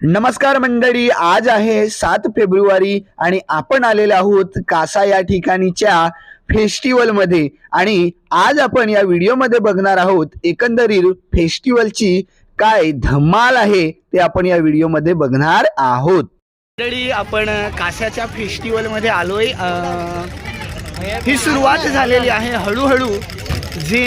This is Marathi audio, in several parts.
नमस्कार मंडळी आज आहे सात फेब्रुवारी आणि आपण आलेले आहोत कासा या ठिकाणीच्या फेस्टिवलमध्ये आणि आज आपण या व्हिडिओमध्ये बघणार आहोत एकंदरीत फेस्टिवलची काय धमाल आहे ते आपण या व्हिडिओमध्ये बघणार आहोत. मंडळी आपण कासाच्या फेस्टिवलमध्ये आलोय. ही सुरुवात झालेली आहे हळूहळू. जे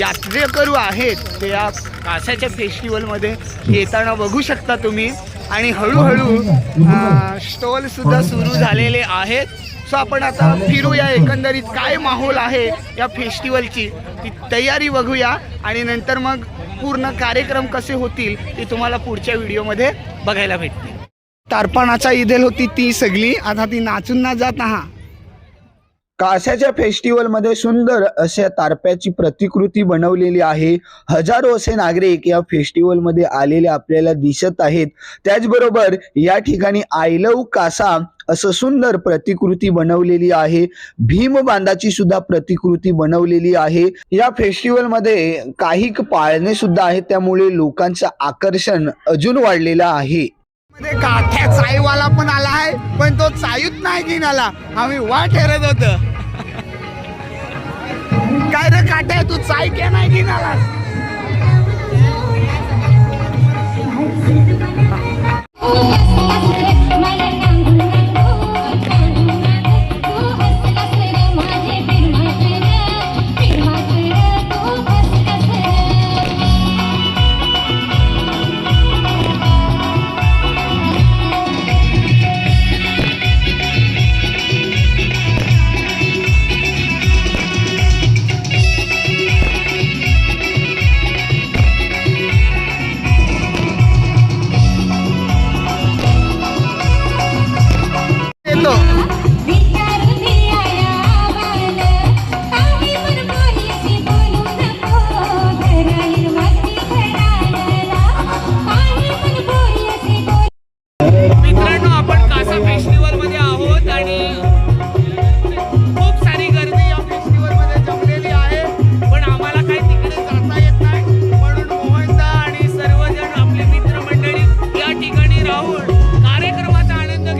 यात्रेकरू आहेत. ते या कासाच्या फेस्टिवलमध्ये येताना बघू शकता तुम्ही. आणि हळूहळू स्टॉल सुद्धा सुरू झालेले आहेत. सो आपण आता फिरूया एकंदरीत काय माहोल आहे या फेस्टिवलची. ती तयारी बघूया. आणि नंतर मग पूर्ण कार्यक्रम कसे होतील ते तुम्हाला पुढच्या व्हिडिओमध्ये बघायला भेटतील. तारपणाचा इदेल होती ती सगळी. आता ती नाचून ना जात आहात. काशाच्या फेस्टिवलमध्ये सुंदर अशा तारप्याची प्रतिकृती बनवलेली आहे. हजारो असे नागरिक या फेस्टिवलमध्ये आलेले आपल्याला दिसत आहेत. त्याचबरोबर या ठिकाणी आय लव कासा असं सुंदर प्रतिकृती बनवलेली आहे. भीम बांधाची सुद्धा प्रतिकृती बनवलेली आहे. या फेस्टिवलमध्ये काही पाळणे सुद्धा आहेत. त्यामुळे लोकांचं आकर्षण अजून वाढलेलं आहे. काठ्या चाईवाला पण आला आहे पण तो चायूत नाही घेऊन आला. आम्ही वा ठरत होत. काय रे काठ्या तू चाय के नाही घेऊन आला Oh हो.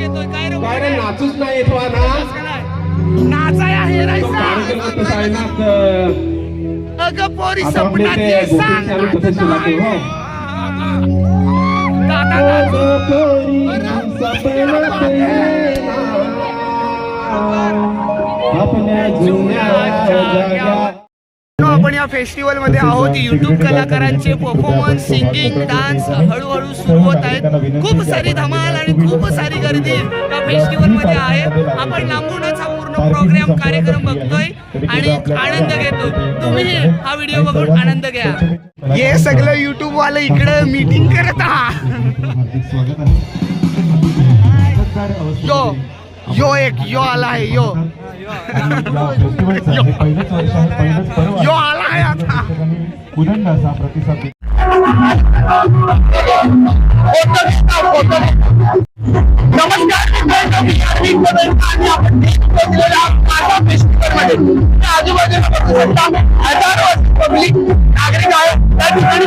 काय रे? नाचूच नाही येतो ना? नाचाय आहे अगं पोरी हो. आपल्या जुन्या या फेस्टिवलमध्ये आहोत युट्यूब कलाकारांचे परफॉर्मन्स सिंगिंग डान्स हळूहळू सुरू होत आहेत. खूप सारी धमाल आणि खूप सारी गर्दी या फेस्टिवलमध्ये आहे. आपण लांबूनच हा पूर्ण प्रोग्राम कार्यक्रम बघतोय आणि आनंद घेतो. तुम्ही हा व्हिडिओ बघून आनंद घ्या. हे सगळं युट्यूब वाले इकडे मीटिंग करत आहात. यो यो एक यो आला आहे यो. यो आला आहे. आता उदंड प्रतिसाद आजूबाजूला नागरिक आहेत त्या ठिकाणी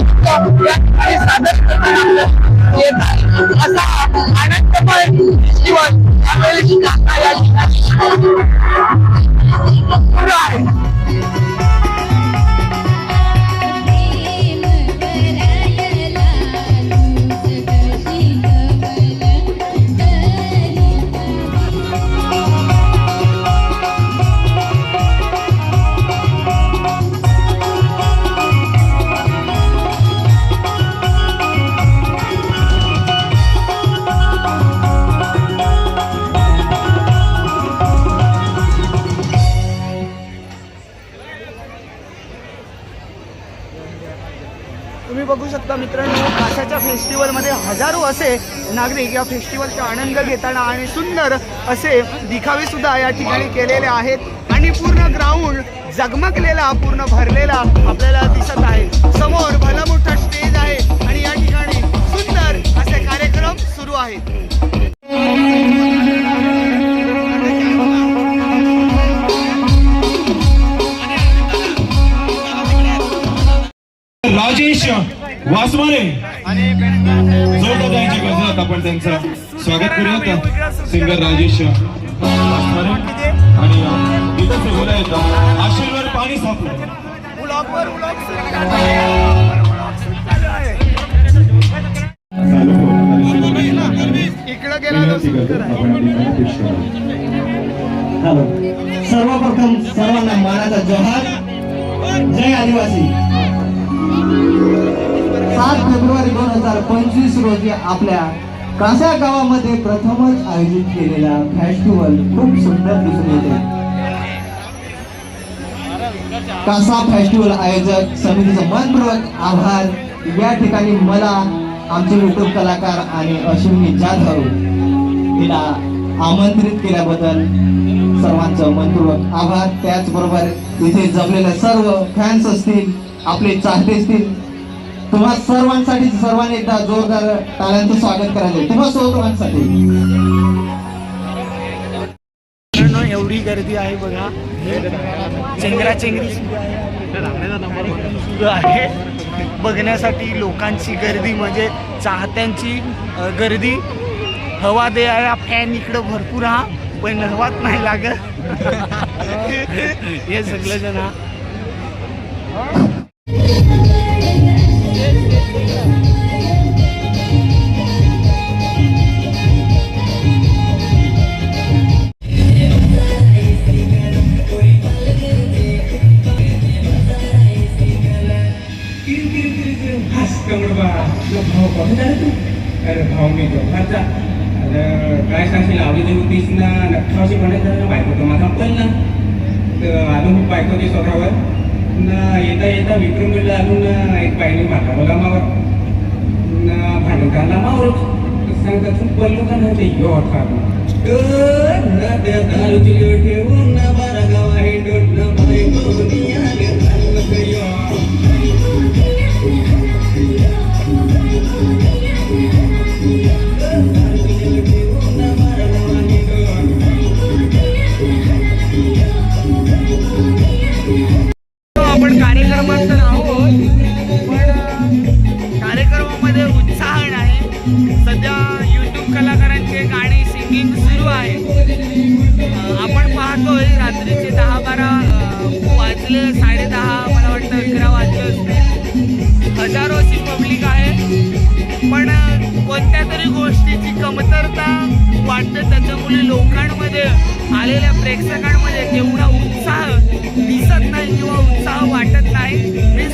आपापल्या नाच नृत्य या ठिकाणी सादर करताना येत आहे असा आनंदमय फेस्टिवल यावेळी काका या मित्रांनो काशाच्या फेस्टिवलमध्ये हजारो असे नागरिक या फेस्टिवलचा आनंद घेताना आणि सुंदर असे दिखावे सुद्धा या ठिकाणी केलेले आहेत. आणि पूर्ण ग्राउंड जगमगलेला पूर्ण भरलेला आपल्याला दिसत आहे. समोर भला मोठा स्टेज आहे आणि या ठिकाणी सुंदर असे कार्यक्रम सुरू आहेत. वासमारे जोरदार त्यांच्या गजरात आपण त्यांचं स्वागत करूयात सिंगर राजेश वासमारे आणि बोला आशीर्वाद पाणी सर्वप्रथम सर्वांना मानाचा जोहार. जय आदिवासी. सात फेब्रुवारी दोन हजार पंचवीस रोजी आपल्या कासा गावामध्ये प्रथमच आयोजित केलेला फेस्टिवल खूप सुंदर दिसून येते. कासा फेस्टिवल आयोजक समितीचं मनपूर्वक आभार. या ठिकाणी मला आमचे युट्यूब कलाकार आणि अश्विनी जाधव तिला आमंत्रित केल्याबद्दल सर्वांचं मनपूर्वक आभार. त्याचबरोबर इथे जमलेले सर्व फॅन्स असतील आपले चाहते असतील तुम्हा सर्वांसाठी सर्वांनी एकदा जोरदार टाळ्यांचं स्वागत करायचं. तुम्हा सर्वांसाठी. एवढी गर्दी आहे बघा. चेंगरा चेंगरी सुरू आहे. बघण्यासाठी लोकांची गर्दी म्हणजे चाहत्यांची गर्दी. हवा दे फॅन इकडं भरपूर हा. पण हवाच नाही लागत. हे सगळं जण अरे काय सांगशील आवडीची होतीस ना नक्षावशी म्हणायचं ना बायको तर माझा पण ना तर आलो मी बायकोच्या स्वतःवर ना येता येता विक्रम गेला आलो ना एक बाईने माथा बोला मावर ना भांडण काढला मावर सांगता तू पडलो का ना ते यो दारूची ठेवून वाजले साडे दहा मला वाटतं अकरा वाजले हजारो अशी पब्लिक आहे. पण कोणत्या तरी गोष्टीची कमतरता वाटतं त्याच्यामुळे लोकांमध्ये आलेल्या प्रेक्षकांमध्ये तेवढा उत्साह दिसत नाही किंवा उत्साह वाटत नाही मी